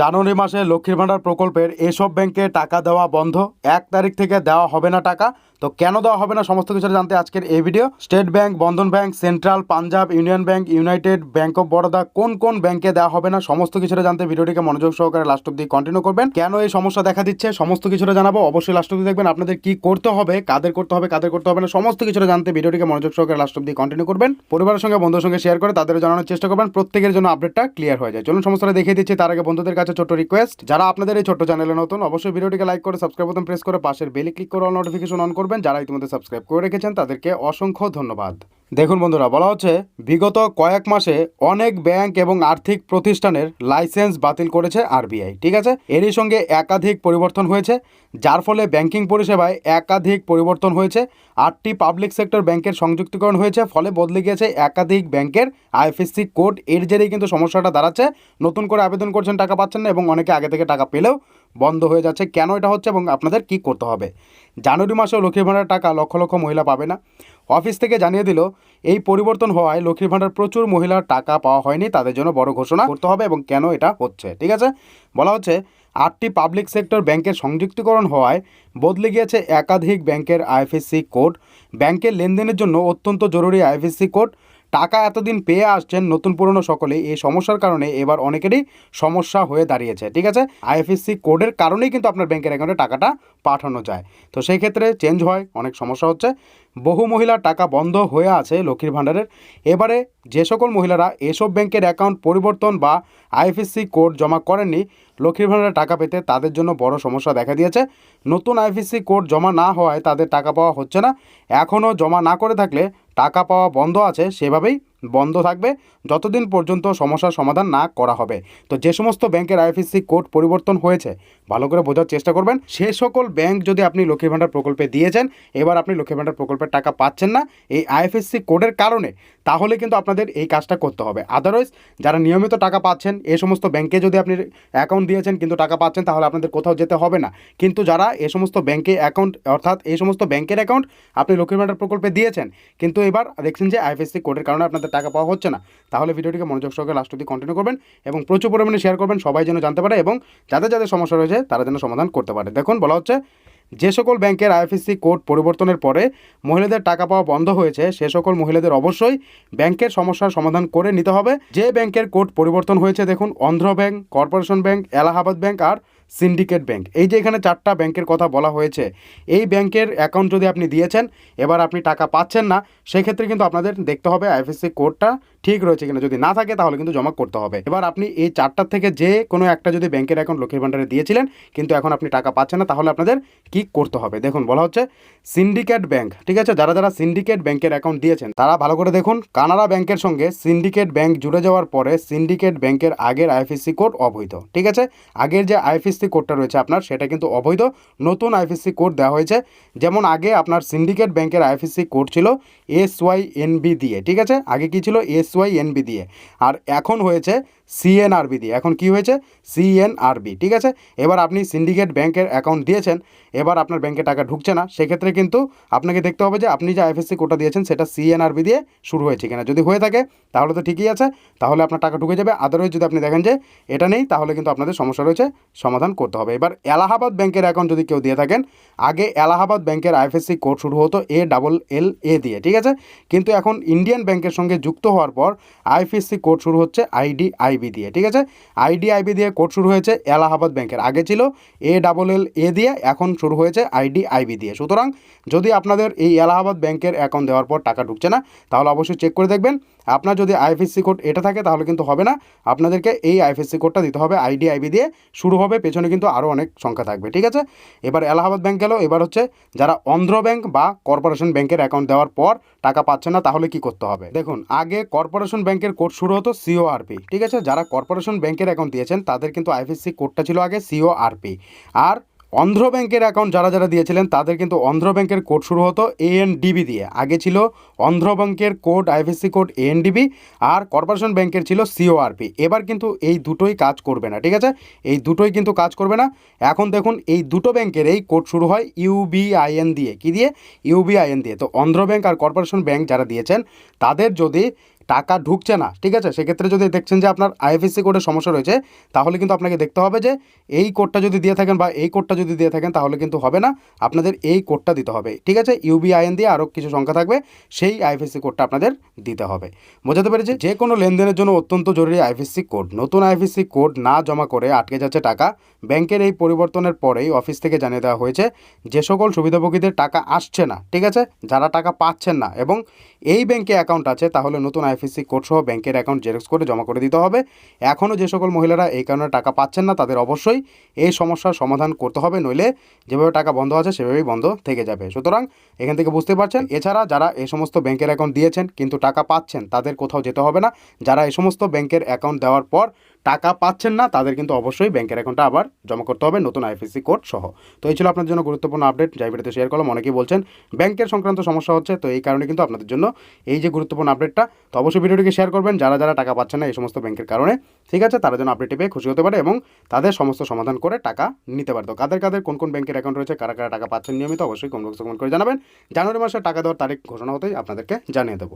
জানুয়ারি মাসে লক্ষ্মীর ভাণ্ডার প্রকল্পের এসব ব্যাংকে টাকা দেওয়া বন্ধ। এক তারিখ থেকে দেওয়া হবে না টাকা। তো কেন দেওয়া হবে না সমস্ত কিছু জানতে আজকের এই video. State bank, Bandhan bank, central, Punjab, union bank, united bank of Baroda, কোন কোন ব্যাংকে দেওয়া হবে না সমস্ত কিছুটা জানতে ভিডিওটিকে মনোযোগ সহকারে লাস্ট অব্দি কন্টিনিউ করবেন। কেন এই সমস্যা দেখা দিচ্ছে সমস্ত কিছুটা জানাব। অবশ্যই লাস্ট অব্দি দেখবেন আপনাদের কি করতে হবে, কাদের করতে হবে, কাদের করতে হবে না সমস্ত কিছুটা জানতে ভিডিওটিকে মনোযোগ সহকারে লাস্ট অব্দি কন্টিনিউ করবেন। পরিবারের সঙ্গে, বন্ধুর সঙ্গে শেয়ার করে তাদের জানানোর চেষ্টা করবেন। প্রত্যেকের জন্য আপডেটটা ক্লিয়ার হয়ে যায়। চলুন সমস্যাটা দেখিয়ে দিচ্ছি। তার আগে বন্ধুদের কাছে ছোট্ট রিকোয়েস্ট যারা আপনাদের এই ছোট চ্যানেলে নতুন, অবশ্যই ভিডিওটিকে লাইক করে সাবস্ক্রাইব বোতাম প্রেস করে, পাশের বেলে ক্লিক করে অল নোটিফিকেশন অন করবেন। যারা ইতিমধ্যে সাবস্ক্রাইব করে রেখেছেন, তাদেরকে অসংখ্য ধন্যবাদ। দেখুন বন্ধুরা, বলা হচ্ছে বিগত কয়েক মাসে অনেক ব্যাংক এবং আর্থিক প্রতিষ্ঠানের লাইসেন্স বাতিল করেছে আরবিআই, ঠিক আছে? এরই সঙ্গে একাধিক পরিবর্তন হয়েছে, যার ফলে ব্যাংকিং পরিষেবায় একাধিক পরিবর্তন হয়েছে, আটটি পাবলিক সেক্টর ব্যাংকের সংযুক্তিকরণ হয়েছে, ফলে বদলে গিয়েছে একাধিক ব্যাংকের আইএফএসসি কোড। এর জেরেই কিন্তু সমস্যাটা দাঁড়াচ্ছে, নতুন করে আবেদন করছেন, টাকা পাচ্ছেন না এবং অনেকে আগে থেকে টাকা পেলেও বন্ধ হয়ে যাচ্ছে। কেন এটা হচ্ছে এবং আপনাদের কি করতে হবে? জানুয়ারি মাসেও লক্ষ্মীর ভাণ্ডার টাকা লক্ষ লক্ষ মহিলা পাবে না। অফিস থেকে জানিয়ে দিল, এই পরিবর্তন হওয়ায় লক্ষ্মীর ভাণ্ডার প্রচুর মহিলার টাকা পাওয়া হয়নি, তাদের জন্য বড় ঘোষণা করতে হবে এবং কেন এটা হচ্ছে, ঠিক আছে? বলা হচ্ছে, আটটি পাবলিক সেক্টর ব্যাংকের সংযুক্তিকরণ হওয়ায় বদলে গিয়েছে একাধিক ব্যাংকের আইএফএসসি কোড ব্যাংকের লেনদেনের জন্য অত্যন্ত জরুরি আইএফএসসি কোড টাকা এতদিন পেয়ে আসছেন নতুন পুরনো সকলেই এই সমস্যার কারণে এবার অনেকেরই সমস্যা হয়ে দাঁড়িয়েছে, ঠিক আছে? আইএফএসসি কোডের কারণেই কিন্তু আপনার ব্যাংকের অ্যাকাউন্টে টাকাটা পাঠানো যায়। তো সেই ক্ষেত্রে চেঞ্জ হয়, অনেক সমস্যা হচ্ছে। বহু মহিলার টাকা বন্ধ হয়ে আছে লক্ষ্মীর ভাণ্ডারের। এবারে যে সকল মহিলারা এসব ব্যাংকের অ্যাকাউন্ট পরিবর্তন বা আইএফএসসি কোড জমা করেননি, লক্ষ্মীর ভাণ্ডারে টাকা পেতে তাদের জন্য বড় সমস্যা দেখা দিয়েছে। নতুন আইএফএসসি কোড জমা না হওয়ায় তাদের টাকা পাওয়া হচ্ছে না। এখনও জমা না করে থাকলে টাকা পাওয়া বন্ধ আছে, সেভাবেই বন্ধ থাকবে। যতদিন পর্যন্ত সমস্যার সমাধান না করা হবে। তো যে সমস্ত ব্যাংকের আইএফএসসি কোড পরিবর্তন হয়েছে, ভালো করে বোঝার চেষ্টা করবেন। সে সকল ব্যাংক যদি আপনি লক্ষ্মীর ভাণ্ডার প্রকল্পে দিয়েছেন, এবার আপনি লক্ষ্মীর ভাণ্ডার প্রকল্পের টাকা পাচ্ছেন না, এই আইএফএসসি কোডের কারণে তাহলে কিন্তু আপনাদের এই কাজটা করতে হবে। আদারওয়াইজ যারা নিয়মিত টাকা পাচ্ছেন এই সমস্ত ব্যাংকে যদি আপনি অ্যাকাউন্ট দিয়েছেন কিন্তু টাকা পাচ্ছেন, তাহলে আপনাদের কোথাও যেতে হবে না। কিন্তু যারা এ সমস্ত ব্যাংকে অ্যাকাউন্ট অর্থাৎ এই সমস্ত ব্যাংকের অ্যাকাউন্ট আপনি লক্ষ্মীর ভাণ্ডার প্রকল্পে দিয়েছেন, কিন্তু এবার দেখছেন যে আইএফএসসি কোডের কারণে আপনাদের টাকা পাওয়া হচ্ছে না। তাহলে ভিডিওটিকে মনোযোগ সহকারে লাস্ট অব্দি কন্টিনিউ করবেন এবং প্রচুর পরিমাণে শেয়ার করবেন, সবাই যেন জানতে পারে এবং যাদের যাদের সমস্যা রয়েছে, তারা যেন সমাধান করতে পারে। দেখুন, বলা হচ্ছে যে সকল ব্যাংকের আইএফএসসি কোড পরিবর্তনের পরে মহিলাদের টাকা পাওয়া বন্ধ হয়েছে, সে সকল মহিলাদের অবশ্যই ব্যাংকের সমস্যার সমাধান করে নিতে হবে। যে ব্যাংকের কোড পরিবর্তন হয়েছে, দেখুন, Andhra bank, corporation bank, Allahabad bank আর সিন্ডিকেট ব্যাংক এই যে এখানে চারটা ব্যাংকের কথা বলা হয়েছে, এই ব্যাংকের অ্যাকাউন্ট যদি আপনি দিয়েছেন, এবার আপনি টাকা পাচ্ছেন না, সেক্ষেত্রে কিন্তু আপনাদের দেখতে হবে আইএফএসসি কোডটা ঠিক রয়েছে কিনা। যদি না থাকে, তাহলে কিন্তু জমা করতে হবে। এবার আপনি এই চারটার থেকে যে কোনো একটা যদি ব্যাংকের অ্যাকাউন্ট লক্ষ্মীর ভাণ্ডারে দিয়েছিলেন, কিন্তু এখন আপনি টাকা পাচ্ছেন না, তাহলে আপনাদের কি করতে হবে? দেখুন, বলা হচ্ছে সিন্ডিকেট ব্যাংক ঠিক আছে? যারা যারা সিন্ডিকেট ব্যাংকের অ্যাকাউন্ট দিয়েছেন, তারা ভালো করে দেখুন, কানাড়া ব্যাংকের সঙ্গে সিন্ডিকেট ব্যাংক জুড়ে যাওয়ার পরে সিন্ডিকেট ব্যাংকের আগের আইএফএসসি কোড অবৈধ। ঠিক আছে? আগের যে আইএফএসসি কোডটা রয়েছে আপনার, সেটা কিন্তু অবৈধ। নতুন আইএফএসসি কোড দেওয়া হয়েছে। যেমন আগে আপনার সিন্ডিকেট ব্যাংকের আইএফএসসি কোড ছিল এস ওয়াই এনবি দিয়ে, ঠিক আছে? আগে কি ছিল এস ওয়াই এনবি দিয়ে। আর এখন হয়েছে সিএনআরবি দিয়ে এখন কি হয়েছে? সিএনআরবি ঠিক আছে? এবার আপনি সিন্ডিকেট ব্যাংকের অ্যাকাউন্ট দিয়েছেন, এবার আপনার ব্যাংকে টাকা ঢুকছে না, সেক্ষেত্রে কিন্তু আপনাকে দেখতে হবে যে আপনি যে আইএফএসসি কোটা দিয়েছেন, সেটা সিএনআরবি দিয়ে শুরু হয়েছে কিনা। যদি হয়ে থাকে, তাহলে তো ঠিকই আছে, তাহলে আপনার টাকা ঢুকে যাবে। আদারওয়াইজ যদি আপনি দেখেন যে এটা নেই, তাহলে কিন্তু আপনাদের সমস্যা রয়েছে, সমাধান করতে হবে। এবার এলাহাবাদ ব্যাংকের অ্যাকাউন্ট যদি কেউ দিয়ে থাকেন, আগে এলাহাবাদ ব্যাংকের আইএফএসসি কোড শুরু হতো এ ডাবল এল এ দিয়ে, ঠিক আছে? কিন্তু এখন ইন্ডিয়ান ব্যাংকের সঙ্গে যুক্ত হওয়ার পর আইএফএসসি কোড শুরু হচ্ছে আইডি আইবি দিয়ে, ঠিক আছে? আইডি আইবি দিয়ে কোড শুরু হয়েছে এলাহাবাদ ব্যাংকের। আগে ছিল এ ডাবল এল এ দিয়ে, এখন শুরু হয়েছে আইডি আইবি দিয়ে। সুতরাং যদি আপনাদের এই এলাহাবাদ ব্যাংকের অ্যাকাউন্ট দেওয়ার পর টাকা ঢুকছে না, তাহলে অবশ্যই চেক করে দেখবেন। আপনার যদি আইএফএসসি কোড এটা থাকে, তাহলে কিন্তু হবে না। আপনাদেরকে এই আইএফএসসি কোডটা দিতে হবে আইডি আইবি দিয়ে শুরু হবে, পেছনে কিন্তু আরও অনেক সংখ্যা থাকবে, ঠিক আছে? এবার এলাহাবাদ ব্যাংক গেল, এবার হচ্ছে যারা অন্ধ্র ব্যাংক বা কর্পোরেশন ব্যাংকের অ্যাকাউন্ট দেওয়ার পর টাকা পাচ্ছে না, তাহলে কি করতে হবে? দেখুন, আগে কর্পোরেশন ব্যাংকের কোড শুরু হতো সিওআরপি ঠিক আছে? যারা কর্পোরেশন ব্যাংকের অ্যাকাউন্ট দিয়েছেন, তাদের কিন্তু আইএফএসসি কোডটা ছিল আগে সিওআরপি আর অন্ধ্র ব্যাংকের অ্যাকাউন্ট যারা যারা দিয়েছিলেন, তাদের কিন্তু অন্ধ্র ব্যাংকের কোড শুরু হতো এএনডিবি দিয়ে। আগে ছিল অন্ধ্র ব্যাংকের কোড আইএফএসসি কোড এএনডিবি আর কর্পোরেশন ব্যাংকের ছিল সিওআরপি এবার কিন্তু এই দুটোই কাজ করবে না, ঠিক আছে? এই দুটোই কিন্তু কাজ করবে না। এখন দেখুন, এই দুটো ব্যাংকের এই কোড শুরু হয় ইউবিআইএন দিয়ে। কি দিয়ে? ইউবিআইএন দিয়ে। তো অন্ধ্র ব্যাংক আর কর্পোরেশন ব্যাংক যারা দিয়েছেন, তাদের যদি টাকা ঢুকছে না, ঠিক আছে? সেক্ষেত্রে যদি দেখছেন যে আপনার আইএফএসসি কোডের সমস্যা রয়েছে, তাহলে কিন্তু আপনাকে দেখতে হবে যে এই কোডটা যদি দিয়ে থাকেন বা এই কোডটা যদি দিয়ে থাকেন, তাহলে কিন্তু হবে না। আপনাদের এই কোডটা দিতে হবে, ঠিক আছে? ইউবিআইএন দিয়ে আরও কিছু সংখ্যা থাকবে, সেই আইএফএসসি কোডটা আপনাদের দিতে হবে। বোঝাতে পেরেছি? যে কোনো লেনদেনের জন্য অত্যন্ত জরুরি আইএফএসসি কোড। নতুন আইএফএসসি কোড না জমা করে আটকে যাচ্ছে টাকা, ব্যাংকের এই পরিবর্তনের পরেই অফিস থেকে জানিয়ে দেওয়া হয়েছে, যে সকল সুবিধাভোগীদের টাকা আসছে না, ঠিক আছে? যারা টাকা পাচ্ছেন না এবং এই ব্যাংকে অ্যাকাউন্ট আছে, তাহলে নতুন আইএফএসসি কোড সহ ব্যাংকের অ্যাকাউন্ট জেরক্স করে জমা করে দিতে হবে। এখনও যে সকল মহিলারা এই কারণে টাকা পাচ্ছেন না, তাদের অবশ্যই এই সমস্যার সমাধান করতে হবে, নইলে যেভাবে টাকা বন্ধ আছে, সেভাবেই বন্ধ থেকে যাবে। সুতরাং এখান থেকে বুঝতে পারছেন, এছাড়া যারা এই সমস্ত ব্যাংকের অ্যাকাউন্ট দিয়েছেন, কিন্তু টাকা পাচ্ছেন, তাদের কোথাও যেতে হবে না। যারা এই সমস্ত ব্যাংকের অ্যাকাউন্ট দেওয়ার পর টাকা পাচ্ছেন না, তাদের কিন্তু অবশ্যই ব্যাংকের অ্যাকাউন্টটা আবার জমা করতে হবে, নতুন আইএফএসসি কোড সহ। তো এই ছিল আপনার জন্য গুরুত্বপূর্ণ আপডেট যাই ভিডিওতে শেয়ার করলাম, অনেকেই বলছেন ব্যাংকের সংক্রান্ত সমস্যা হচ্ছে, তো এই কারণে কিন্তু আপনাদের জন্য এই যে গুরুত্বপূর্ণ আপডেটটা তো অবশ্যই ভিডিওটিকে শেয়ার করবেন, যারা যারা টাকা পাচ্ছেন না এই সমস্ত ব্যাংকের কারণে, ঠিক আছে? তারা যেন আপডেটটি পেয়ে খুশি হতে পারে এবং তাদের সমস্ত সমাধান করে টাকা নিতে পারে। তো কাদের কাদের কোন কোন ব্যাংকের অ্যাকাউন্ট রয়েছে, কারা কারা টাকা পাচ্ছেন নিয়মিত, অবশ্যই কমেন্ট বক্সে কমেন্ট করে জানাবেন। জানুয়ারি মাসে টাকা দেওয়ার তারিখ ঘোষণা হতেই আপনাদেরকে জানিয়ে দেবো।